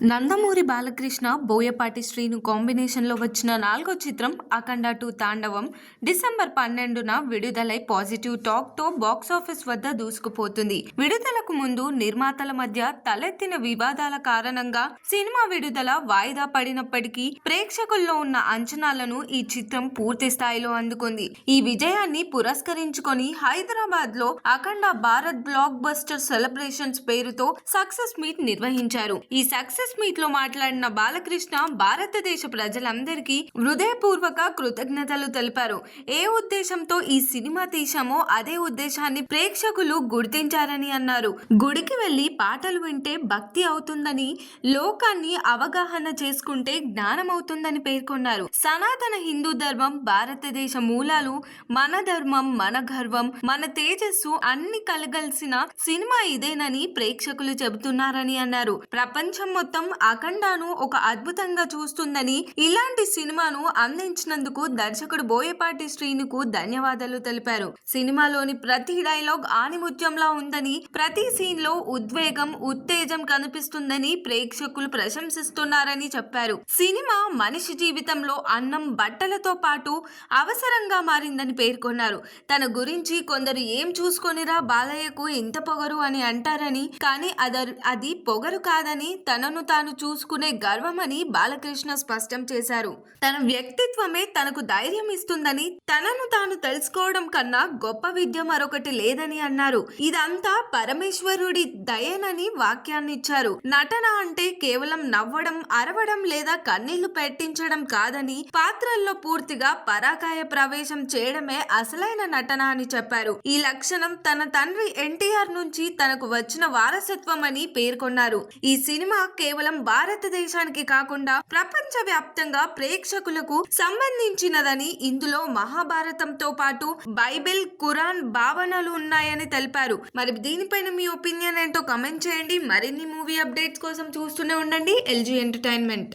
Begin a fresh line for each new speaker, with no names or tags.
నందమూరి బాలకృష్ణ బోయపాటి శ్రీను కాంబినేషన్లో వచ్చిన నాలుగో చిత్రం అఖండ టూ తాండవం డిసెంబర్ పన్నెండున విడుదలై పాజిటివ్ టాక్తో బాక్సాఫీస్ వద్ద దూసుకుపోతుంది. విడుదలకు ముందు నిర్మాతల మధ్య తలెత్తిన వివాదాల కారణంగా సినిమా విడుదల వాయిదా పడినప్పటికీ ప్రేక్షకుల్లో ఉన్న అంచనాలను ఈ చిత్రం పూర్తి స్థాయిలో అందుకుంది. ఈ విజయాన్ని పురస్కరించుకొని హైదరాబాద్లో Akhanda Bharat blockbuster celebrations పేరుతో సక్సెస్ మీట్ నిర్వహించారు. ఈ సక్సెస్ మీట్లో మాట్లాడిన బాలకృష్ణ భారతదేశ ప్రజలందరికీ హృదయపూర్వక కృతజ్ఞతలు తెలిపారు. ఏ ఉద్దేశంతో ఈ సినిమా తీశామో అదే ఉద్దేశాన్ని ప్రేక్షకులు గుర్తించారని అన్నారు. గుడికి వెళ్ళి పాటలు వింటే భక్తి అవుతుందని లోకాన్ని అవగాహన చేసుకుంటే జ్ఞానం అవుతుందని పేర్కొన్నారు. సనాతన హిందూ ధర్మం భారతదేశ మూలాలు మన ధర్మం మన గర్వం మన తేజస్సు అన్ని కలగలిసిన సినిమా ఇదేనని ప్రేక్షకులు చెబుతున్నారని అన్నారు. ప్రపంచం మొత్తం అఖండాను ఒక అద్భుతంగా చూస్తుందని ఇలాంటి సినిమాను అందించినందుకు దర్శకుడు బోయపాటి శ్రీనుకు ధన్యవాదాలు తెలిపారు. సినిమాలోని ప్రతి డైలాగ్ ఆనిముత్యంలా ఉందని ప్రతి సీన్లో ఉద్వేగం ఉత్తేజం కనిపిస్తుందని ప్రేక్షకులు ప్రశంసిస్తున్నారని చెప్పారు. సినిమా మనిషి జీవితంలో అన్నం బట్టలతో పాటు అవసరంగా మారిందని పేర్కొన్నారు. తన గురించి కొందరు ఏం చూసుకొనిరా బాలయ్యకు ఇంత పొగరు అని అంటారని కానీ అదర్ అది పొగరు కాదని తనను తాను చూసుకునే గర్వమని బాలకృష్ణ స్పష్టం చేశారు. తన వ్యక్తిత్వమే తనకు ధైర్యం ఇస్తుందని తనను తాను తెలుసుకోవడం కన్నా గొప్ప విద్య మరొకటి లేదని అన్నారు. ఇదంతా పరమేశ్వరుడి దయనని వాక్యాన్ని ఇచ్చారు నటన అంటే కేవలం నవ్వడం అరవడం లేదా కన్నీళ్ళు పెట్టించడం కాదని పాత్రల్లో పూర్తిగా పరాకాయ ప్రవేశం చేయడమే అసలైన నటన అని చెప్పారు. ఈ లక్షణం తన తండ్రి ఎన్టీఆర్ నుంచి తనకు వచ్చిన వారసత్వం అని పేర్కొన్నారు. ఈ సినిమా కేవలం భారతదేశానికి కాకుండా ప్రపంచ వ్యాప్తంగా ప్రేక్షకులకు సంబంధించినదని ఇందులో మహాభారతంతో పాటు బైబిల్ ఖురాన్ భావనలు ఉన్నాయని తెలిపారు. మరి దీనిపైన మీ ఒపీనియన్ ఏంటో కమెంట్ చేయండి. మరిన్ని మూవీ అప్డేట్స్ కోసం చూస్తూనే ఉండండి. LG entertainment.